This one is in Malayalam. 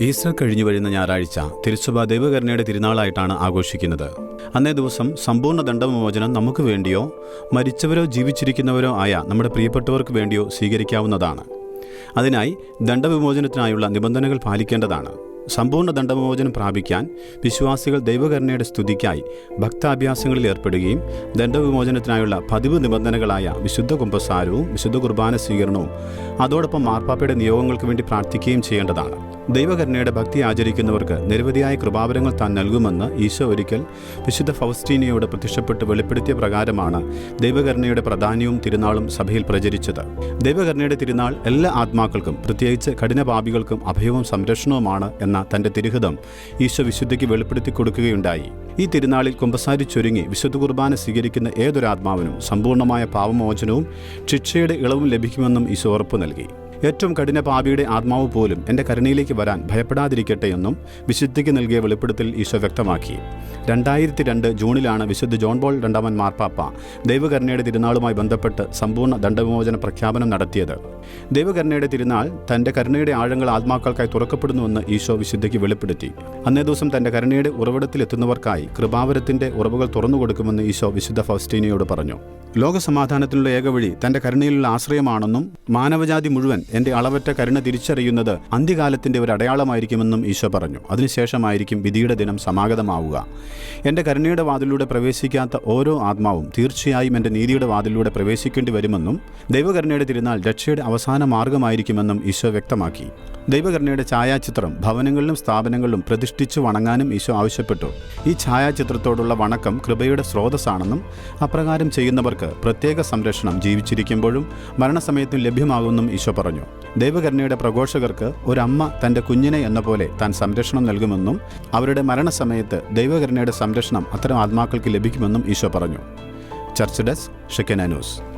ഈസ്റ്റർ കഴിഞ്ഞു വരുന്ന ഞായറാഴ്ച തിരുസഭ ദൈവകരുണയുടെ തിരുനാളായിട്ടാണ് ആഘോഷിക്കുന്നത്. അന്നേ ദിവസം സമ്പൂർണ ദണ്ഡവിമോചനം നമുക്ക് വേണ്ടിയോ മരിച്ചവരോ ജീവിച്ചിരിക്കുന്നവരോ ആയ നമ്മുടെ പ്രിയപ്പെട്ടവർക്ക് വേണ്ടിയോ സ്വീകരിക്കാവുന്നതാണ്. അതിനായി ദണ്ഡവിമോചനത്തിനായുള്ള നിബന്ധനകൾ പാലിക്കേണ്ടതാണ്. സമ്പൂർണ ദണ്ഡവിമോചനം പ്രാപിക്കാൻ വിശ്വാസികൾ ദൈവകരുണയുടെ സ്തുതിക്കായി ഭക്താഭ്യാസങ്ങളിൽ ഏർപ്പെടുകയും ദണ്ഡവിമോചനത്തിനായുള്ള പതിവ് നിബന്ധനകളായ വിശുദ്ധ കുംഭസാരവും വിശുദ്ധ കുർബാന സ്വീകരണവും അതോടൊപ്പം മാർപ്പാപ്പയുടെ നിയോഗങ്ങൾക്ക് വേണ്ടി പ്രാർത്ഥിക്കുകയും ചെയ്യേണ്ടതാണ്. ദൈവകരുണയുടെ ഭക്തി ആചരിക്കുന്നവർക്ക് നിരവധിയായ കൃപാവരങ്ങൾ താൻ നൽകുമെന്ന് ഈശോ ഒരിക്കൽ വിശുദ്ധ ഫൗസ്റ്റീനയോട് പ്രത്യക്ഷപ്പെട്ട് വെളിപ്പെടുത്തിയ പ്രകാരമാണ് ദൈവകരുണയുടെ പ്രാധാന്യവും തിരുനാളും സഭയിൽ പ്രചരിച്ചത്. ദൈവകരുണയുടെ തിരുനാൾ എല്ലാ ആത്മാക്കൾക്കും പ്രത്യേകിച്ച് കഠിനപാപികൾക്കും അഭയവും സംരക്ഷണവുമാണ് എന്ന തന്റെ തിരുഹിതം ഈശോ വിശുദ്ധിക്ക് വെളിപ്പെടുത്തി കൊടുക്കുകയുണ്ടായി. ഈ തിരുനാളിൽ കുമ്പസാരി ചൊരുങ്ങി വിശുദ്ധ കുർബാന സ്വീകരിക്കുന്ന ഏതൊരാത്മാവിനും സമ്പൂർണമായ പാപമോചനവും ശിക്ഷയുടെ ഇളവും ലഭിക്കുമെന്നും ഈശോ ഉറപ്പു നൽകി. ഏറ്റവും കഠിന പാപിയുടെ ആത്മാവ് പോലും എന്റെ കരുണയിലേക്ക് വരാൻ ഭയപ്പെടാതിരിക്കട്ടെ എന്നും വിശുദ്ധിക്ക് നൽകിയ വെളിപ്പെടുത്തൽ ഈശോ വ്യക്തമാക്കി. രണ്ടായിരത്തി രണ്ട് ജൂണിലാണ് വിശുദ്ധ ജോൺ ബോൾ രണ്ടാമൻ മാർപ്പാപ്പ ദൈവകരുണയുടെ തിരുനാളുമായി ബന്ധപ്പെട്ട് സമ്പൂർണ ദണ്ഡവിമോചന പ്രഖ്യാപനം നടത്തിയത്. ദൈവകരുണയുടെ തിരുനാൾ തന്റെ കരുണയുടെ ആഴങ്ങൾ ആത്മാക്കൾക്കായി തുറക്കപ്പെടുന്നുവെന്ന് ഈശോ വിശുദ്ധയ്ക്ക് വെളിപ്പെടുത്തി. അന്നേ ദിവസം തന്റെ കരുണയുടെ ഉറവിടത്തിലെത്തുന്നവർക്കായി കൃപാവരത്തിന്റെ ഉറവുകൾ തുറന്നു കൊടുക്കുമെന്ന് ഈശോ വിശുദ്ധ ഫൗസ്റ്റീനയോട് പറഞ്ഞു. ലോകസമാധാനത്തിനുള്ള ഏകവഴി തന്റെ കരുണയിലുള്ള ആശ്രയമാണെന്നും മാനവജാതി മുഴുവൻ എന്റെ അളവറ്റ കരുണ തിരിച്ചറിയുന്നത് അന്ത്യകാലത്തിന്റെ ഒരു അടയാളമായിരിക്കുമെന്നും ഈശോ പറഞ്ഞു. അതിനുശേഷമായിരിക്കും വിധിയുടെ ദിനം സമാഗതമാവുക. എന്റെ കരുണയുടെ വാതിലൂടെ പ്രവേശിക്കാത്ത ഓരോ ആത്മാവും തീർച്ചയായും എന്റെ നീതിയുടെ വാതിലൂടെ പ്രവേശിക്കേണ്ടി വരുമെന്നും ദൈവകരുണയുടെ തിരുനാൾ രക്ഷയുടെ അവസാന മാർഗമായിരിക്കുമെന്നും ഈശോ വ്യക്തമാക്കി. ദൈവകരുണയുടെ ഛായാചിത്രം ഭവനങ്ങളിലും സ്ഥാപനങ്ങളിലും പ്രതിഷ്ഠിച്ചു വണങ്ങാനും ഈശോ ആവശ്യപ്പെട്ടു. ഈ ഛായാചിത്രത്തോടുള്ള വണക്കം കൃപയുടെ സ്രോതസ്സാണെന്നും അപ്രകാരം ചെയ്യുന്നവർക്ക് പ്രത്യേക സംരക്ഷണം ജീവിച്ചിരിക്കുമ്പോഴും മരണസമയത്തും ലഭ്യമാകുമെന്നും ഈശോ പറഞ്ഞു. ദൈവകരുണയുടെ പ്രഘോഷകർക്ക് ഒരമ്മ തന്റെ കുഞ്ഞിനെ എന്ന പോലെ താൻ സംരക്ഷണം നൽകുമെന്നും അവരുടെ മരണസമയത്ത് ദൈവകരുണയുടെ സംരക്ഷണം അത്തരം ആത്മാക്കൾക്ക് ലഭിക്കുമെന്നും ഈശോ പറഞ്ഞു. Church desk Shekinah news.